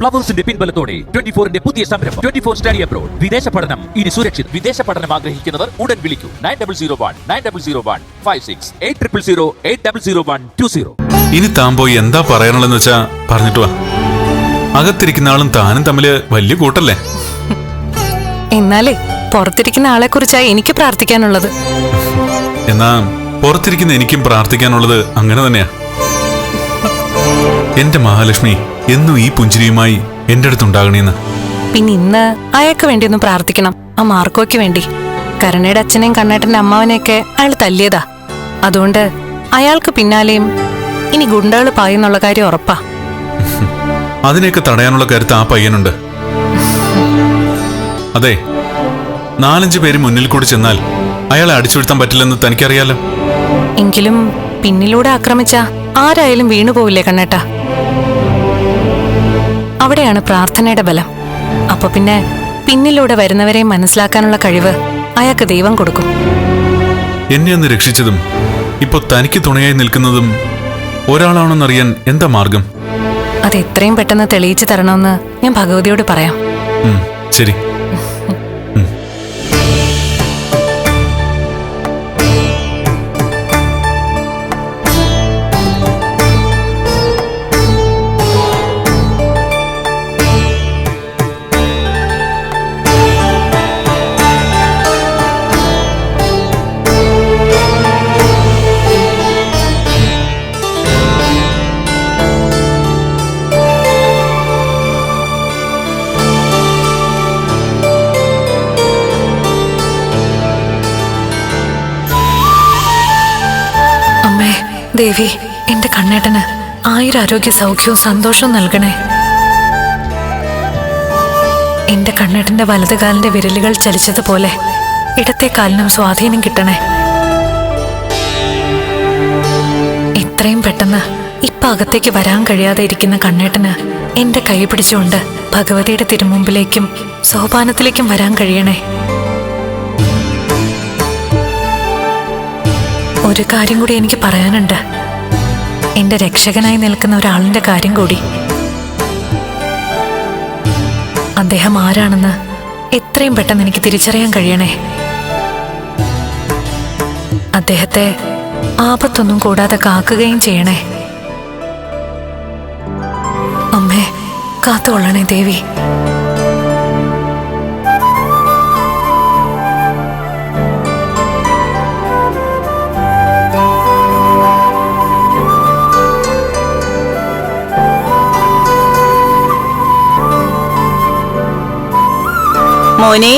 പ്ലവേഴ്സിന്റെ പിൻബലത്തോടെ twenty ഫോറിന്റെ പുതിയ സംരംഭം. Twenty four study abroad. വിദേശ പഠനം. ഇനി സുരക്ഷിത്. വിദേശ പഠനം ആഗ്രഹിക്കുന്നവർ ഉടൻ വിളിക്കൂ. Nine double zero one nine double zero one five six eight triple zero eight double zero one two zero. ഇനി താൻ പോയി എന്താ പറയാനുള്ളതെന്ന് വെച്ചാ പറഞ്ഞിട്ട് വാ. അകത്തിരിക്കുന്ന ആളും താനും തമ്മിൽ വലിയ കൂട്ടല്ലേ? എന്നാലേ പുറത്തിരിക്കുന്ന ആളെ കുറിച്ചായി എനിക്ക് പ്രാർത്ഥിക്കാനുള്ളത്. എന്നാ പുറത്തിരിക്കുന്ന എനിക്കും പ്രാർത്ഥിക്കാനുള്ളത് അങ്ങനെ തന്നെയാ. എന്റെ മഹാലക്ഷ്മി എന്നും ഈ പുഞ്ചിരിയുമായി എന്റെ അടുത്തുണ്ടാകണേന്ന് പിന്നെ ഇന്ന് അയാൾക്ക് വേണ്ടി ഒന്ന് പ്രാർത്ഥിക്കണം ആ മാർക്കോയ്ക്ക് വേണ്ടി. കരുണയുടെ അച്ഛനെയും കണ്ണേട്ടന്റെ അമ്മാവനെയൊക്കെ അയാൾ തല്ലിയതാ. അതുകൊണ്ട് അയാൾക്ക് പിന്നാലെയും ഇനി ഗുണ്ടകൾ പായെന്നുള്ള കാര്യം ഉറപ്പാ. അതിനെയൊക്കെ തടയാനുള്ള കരുത്ത് ആ പയ്യനുണ്ട്. അതെ നാലഞ്ച് പേര് മുന്നിൽ കൂടി ചെന്നാൽ അയാളെ അടിച്ചു വീഴ്ത്താൻ പറ്റില്ലെന്ന് തനിക്കറിയാലോ? എങ്കിലും പിന്നിലൂടെ ആക്രമിച്ച ആരായാലും വീണുപോവില്ലേ കണ്ണേട്ടാ? അവിടെയാണ് പ്രാർത്ഥനയുടെ ബലം. അപ്പൊ പിന്നെ പിന്നിലൂടെ വരുന്നവരെ മനസ്സിലാക്കാനുള്ള കഴിവ് അയാൾക്ക് ദൈവം കൊടുക്കും. എന്നെ ഒന്ന് രക്ഷിച്ചതും ഇപ്പൊ തനിക്ക് തുണയായി നിൽക്കുന്നതും ഒരാളാണെന്നറിയാൻ എന്താ മാർഗം? അത് എത്രയും പെട്ടെന്ന് തെളിയിച്ചു തരണമെന്ന് ഞാൻ ഭഗവതിയോട് പറയാം. ശരി. അമ്മേ ദേവി എന്റെ കണ്ണേട്ടന് ആയിരം ആരോഗ്യ സൗഖ്യവും സന്തോഷവും നൽകണേ. എന്റെ കണ്ണേട്ടന്റെ വലത് കാലിന്റെ വിരലുകൾ ചലിച്ചതുപോലെ ഇടത്തെ കാലിനും സ്വാധീനം കിട്ടണേ. എത്രയും പെട്ടെന്ന് ഇപ്പൊ അകത്തേക്ക് വരാൻ കഴിയാതെ ഇരിക്കുന്ന കണ്ണേട്ടന് എന്റെ കൈ പിടിച്ചുകൊണ്ട് ഭഗവതിയുടെ തിരുമുമ്പിലേക്കും സോപാനത്തിലേക്കും വരാൻ കഴിയണേ. ഒരു കാര്യം കൂടി എനിക്ക് പറയാനുണ്ട്. എന്റെ രക്ഷകനായി നിൽക്കുന്ന ഒരാളിന്റെ കാര്യം കൂടി. അദ്ദേഹം ആരാണെന്ന് എത്രയും പെട്ടെന്ന് എനിക്ക് തിരിച്ചറിയാൻ കഴിയണേ. അദ്ദേഹത്തെ ആപത്തൊന്നും കൂടാതെ കാക്കുകയും ചെയ്യണേ. അമ്മേ കാത്തുകൊള്ളണേ ദേവി. മോനെ